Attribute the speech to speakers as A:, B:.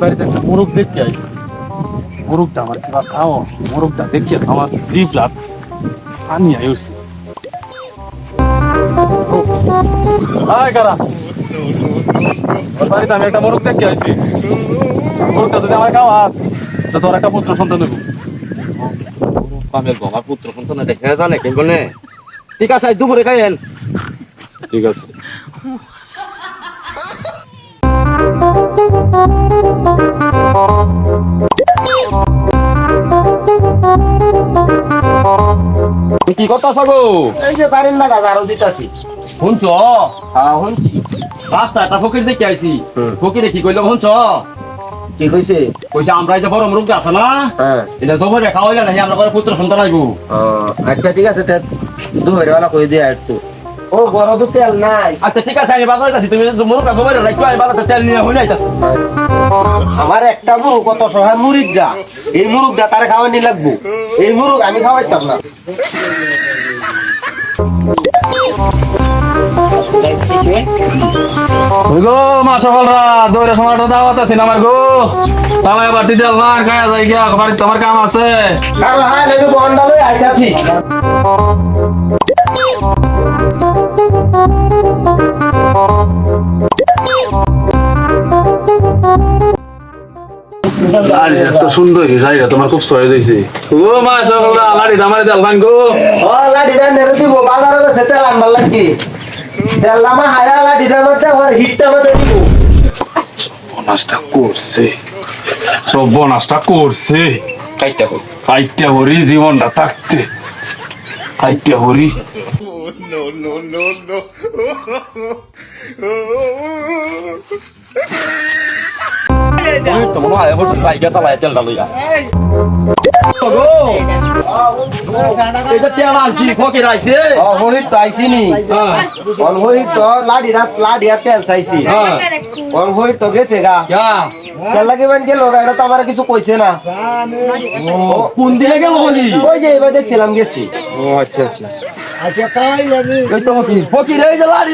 A: বাড়িতে একটা মোরগ দেখতে আইছি মোরগটা আমার কিবা খাও মোরগটা দেখে আমার জিভ লাভ পানি আই উঠছে হাই কারা? বাড়িতে আমি একটা মোরগ দেখতে আইছি। মোরগটা যদি আমার খাওয়াস তো তোর একটা পুত্র সন্তান দেবো
B: পামেল আমার পুত্র সন্তান দেখে জানে কেন ঠিক আছে আজ দুপুরে খাইয়েন
A: ঠিক আছে।
B: কি গো?
C: এই যে আরও দিতাছি।
B: শুনছ?
C: হ্যাঁ শুনছি।
B: রাস্তা একটা ফকির দেখে আইছি। ফকিরে কি কইলো শুনছ?
C: কি কইছে?
B: কইছে আমরা এই যে বড় মুরগি আছে না
C: হ্যাঁ।
B: এটা জবর রেখা হইলে না আমরা পুত্র সন্তান আইবো?
C: আচ্ছা ঠিক আছে তে দুপুরে বেলা কই দিয়া একটু। ও বড় তো তেল নাই।
B: আচ্ছা ঠিক আছে আমি বাজারে যাচ্ছি। তুমি জবর রাখো আমি বাজারে তেল নিয়ে হইলে আইতাছি।
C: আমার একটা মুরগ কত সহায় মুরগ গা এই মুরগ গা তার খাওয়ানি লাগবো। এই মুরগ আমি খাওয়াইতাম না।
A: গো মা সকালরা দৌড়ে সময়টা দাওয়াত আছে আমার গো? তাহলে এবার দিতে না খায়া যাই গিয়া বাড়িতে তোমার কাম আছে।
C: আর হ্যাঁ বন্ডা লই আইতাছি।
A: আরে এত সুন্দর জায়গা তোমার খুব সহজ হয়েছে। ও মা সকালরা লাড়ি দামারে দেল ভাঙ গো।
C: ও লাডিটা নেরে দিব বাজারে গেছে তেল আনবার লাগি। তেল নামা হায়া লাডিটার মধ্যে ওর হিটটা মধ্যে দিব।
A: বনাসটা করছে। সব বনাসটা করছে।
C: কাইটা কই
A: কাইটটা হরি জীবনটা থাকতে। হরি
B: তো মনে হয় বলছি বাইকে চালায় তেলটা লইয়া। এটা তেল আনছি ফকির আইছে?
C: ও হইত তো আইছিনি।
B: হ্যাঁ।
C: তেল চাইছি।
B: হ্যাঁ।
C: আমার কিছু কইছে না।
B: কোন দিকে গেল
C: ওই যে এবার দেখছিলাম গেছি।
B: ও আচ্ছা আচ্ছা। এই তো ফকির ফকির এই যে লাড়ি